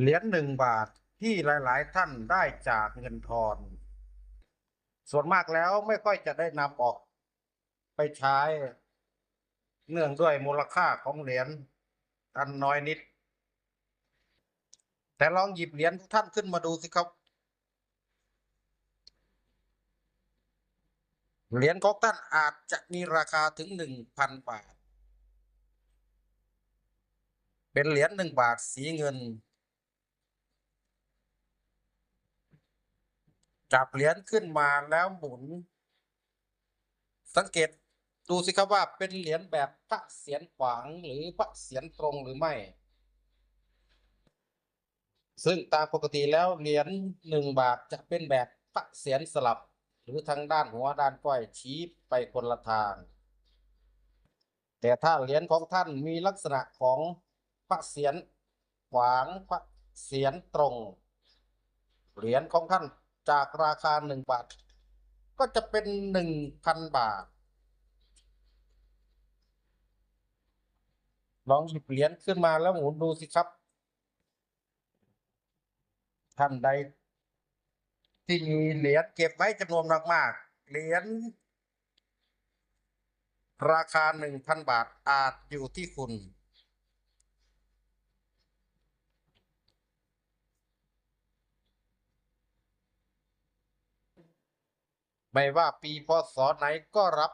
เหรียญหนึ่งบาทที่หลาย ๆ ท่านได้จากเงินทอน ส่วนมากแล้วไม่ค่อยจะได้นำออกไปใช้ เนื่องด้วยมูลค่าของเหรียญอันน้อยนิด แต่ลองหยิบเหรียญทุกท่านขึ้นมาดูสิครับ เหรียญของท่านอาจจะมีราคาถึงหนึ่งพันบาท เป็นเหรียญหนึ่งบาทสีเงิน จับเหรียญขึ้นมาแล้วหมุน สังเกตดูสิครับว่าเป็นเหรียญแบบพระเศียรขวางหรือพระเศียรตรงหรือไม่ ซึ่งตามปกติแล้วเหรียญหนึ่งบาทจะเป็นแบบพระเศียรสลับ หรือทางด้านหัวด้านก้อยชี้ไปคนละทาง แต่ถ้าเหรียญของท่านมีลักษณะของพระเศียรขวางพระเศียรตรง เหรียญของท่าน จากราคาหนึ่งบาท ก็จะเป็นหนึ่งพันบาท ลองหยิบเหรียญขึ้นมาแล้วหมุนดูสิครับ ท่านใดที่มีเหรียญเก็บไว้จำนวนมากๆเหรียญราคาหนึ่งพันบาทอาจอยู่ที่คุณ ไม่ว่าปีพศไหนก็รับ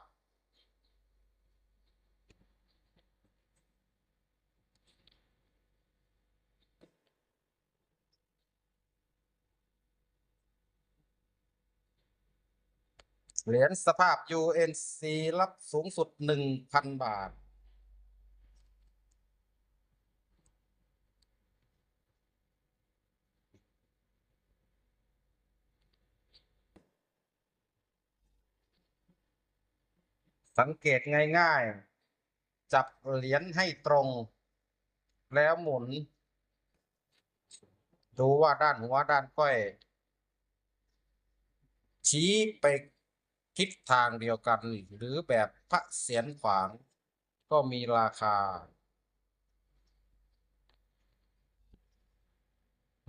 เหรียญสภาพ UNC รับสูงสุด 1,000 บาท สังเกตง่ายๆ จับเหรียญให้ตรง แล้วหมุน ดูว่าด้านหัวด้านก้อย ชี้ไปทิศทางเดียวกัน หรือแบบพระเศียรขวาง ก็มีราคา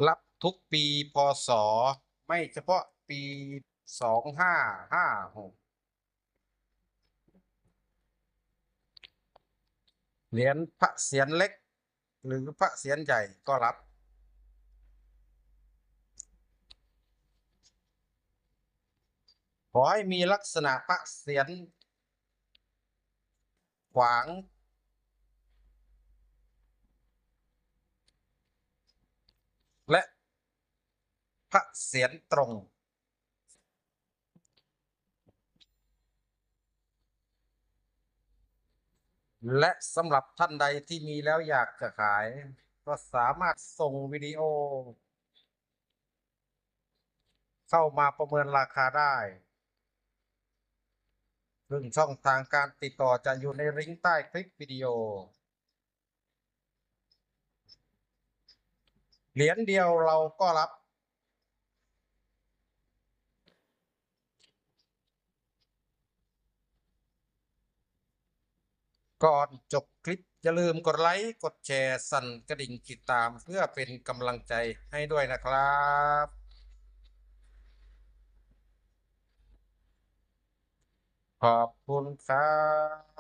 รับทุกปีพศ ไม่เฉพาะปีสองห้าห้าหก เหรียญพระเศียรเล็ก หรือพระเศียรใหญ่ก็รับ ขอให้มีลักษณะพระเศียรขวางและพระเศียรตรง และสำหรับท่านใดที่มีแล้วอยากจะขาย ก็สามารถส่งวิดีโอ เข้ามาประเมินราคาได้ ซึ่งช่องทางการติดต่อจะอยู่ในลิงก์ใต้คลิปวิดีโอ เหรียญเดียวเราก็รับ ก่อนจบคลิป อย่าลืมกดไลค์กดแชร์สั่นกระดิ่งติดตามเพื่อเป็นกำลังใจให้ด้วยนะครับขอบคุณครับ